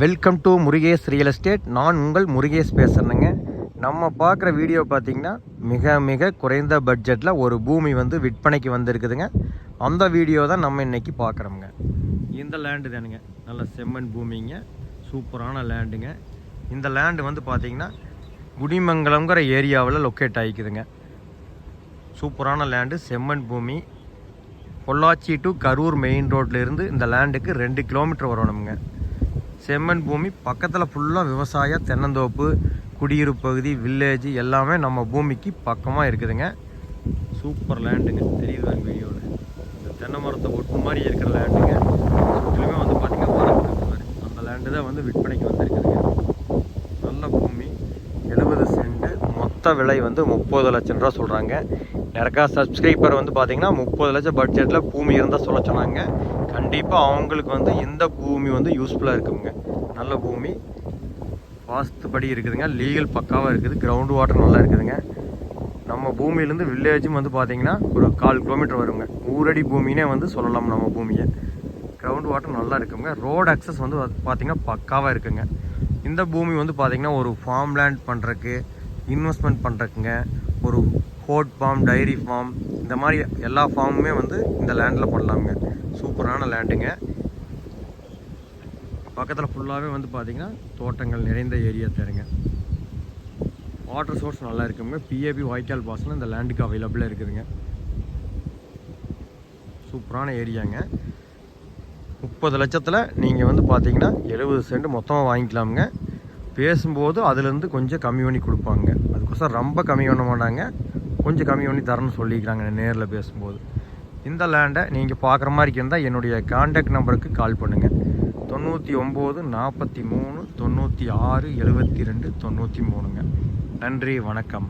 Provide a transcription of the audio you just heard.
Welcome to Murugesh real estate நான் உங்கள் முருகேஷ் பேசுகிறேங்க நம்ம பார்க்குற வீடியோ பார்த்தீங்கன்னா மிக மிக குறைந்த பட்ஜெட்டில் ஒரு பூமி வந்து விற்பனைக்கு வந்திருக்குதுங்க. அந்த வீடியோ தான் நம்ம இன்றைக்கி பார்க்குறோங்க இந்த லேண்டு தானுங்க. நல்ல செம்மண் பூமிங்க. சூப்பரான லேண்டுங்க இந்த லேண்டு வந்து பார்த்தீங்கன்னா குடிமங்கலங்கிற ஏரியாவில் லொக்கேட் ஆகிக்குதுங்க சூப்பரான லேண்டு செம்மண் பூமி. பொள்ளாச்சி டு கரூர் மெயின் ரோட்ல இந்த லேண்டுக்கு ரெண்டு கிலோமீட்டர் வரணுங்க செம்மண் பூமி பக்கத்தில் ஃபுல்லாக விவசாய தென்னந்தோப்பு குடியிருப்பு பகுதி வில்லேஜ் எல்லாமே நம்ம பூமிக்கு பக்கமாக இருக்குதுங்க. சூப்பர் லேண்டுங்க தெரியுதுங்க வீடியோவில் இந்த தென்னை மரத்தை ஒட்டு மாதிரி இருக்கிற லேண்டுங்க சுற்றிலுமே வந்து பார்த்தீங்கன்னா மரம் அந்த லேண்டு தான் வந்து விற்பனைக்கு வந்திருக்குதுங்க. நல்ல பூமி. எழுபது சென்ட் மொத்த விலை வந்து முப்பது லட்சம் ரூபா சொல்கிறாங்க நிறையா சப்ஸ்கிரைபர் வந்து பார்த்தீங்கன்னா முப்பது லட்சம் பட்ஜெட்டில் பூமி இருந்தால் சொல்ல சொன்னாங்க. கண்டிப்பாக அவங்களுக்கு வந்து இந்த பூமி வந்து யூஸ்ஃபுல்லாக இருக்குங்க. நல்ல பூமி. வாஸ்துபடி இருக்குதுங்க. லீகல் பக்காவாக இருக்குது. கிரவுண்ட் வாட்டர் நல்லா இருக்குதுங்க. நம்ம பூமியிலேருந்து வில்லேஜும் வந்து பார்த்தீங்கன்னா ஒரு கால் கிலோமீட்டர் வருங்க. ஊரடி பூமினே வந்து சொல்லலாம் நம்ம பூமியை. கிரவுண்ட் வாட்டர் நல்லா இருக்குங்க. ரோடு அக்சஸ் வந்து பார்த்தீங்கன்னா பக்காவாக இருக்குங்க. இந்த பூமி வந்து பார்த்திங்கன்னா ஒரு ஃபார்ம் லேண்ட் பண்ணுறக்கு இன்வெஸ்ட்மெண்ட் பண்ணுறக்குங்க ஒரு ஹோட் ஃபார்ம் டைரி ஃபார்ம் இந்த மாதிரி எல்லா ஃபார்முமே வந்து இந்த லேண்டில் பண்ணலாமுங்க சூப்பர் லேண்டுங்க பக்கத்தில் ஃபுல்லாகவே வந்து பார்த்திங்கன்னா தோட்டங்கள் நிறைந்த ஏரியா தருங்க வாட்டர் சோர்ஸ் நல்லா இருக்குங்க. பிஏபி வாய்க்கால் பாசனம் இந்த லேண்டுக்கு அவைலபிளாக இருக்குதுங்க. சூப்பரான ஏரியாங்க முப்பது லட்சத்தில் நீங்கள் வந்து பார்த்தீங்கன்னா எழுபது சென்ட் மொத்தமாக வாங்கிக்கலாமுங்க. பேசும்போது அதுலேருந்து கொஞ்சம் கம்மி பண்ணி கொடுப்பாங்க. அதுக்கோசரம் ரொம்ப கம்மி பண்ண மாட்டாங்க. கொஞ்சம் கம்மி பண்ணி தரேன்னு சொல்லிக்கிறாங்க. நேரில் பேசும்போது. இந்த லேண்டை நீங்கள் பார்க்குற மாதிரி இருந்தால் என்னுடைய காண்டாக்ட் நம்பருக்கு கால் பண்ணுங்கள் தொண்ணூற்றி ஒம்பது நாற்பத்தி மூணு தொண்ணூற்றி ஆறு எழுபத்தி ரெண்டு தொண்ணூற்றி மூணுங்க. நன்றி வணக்கம்.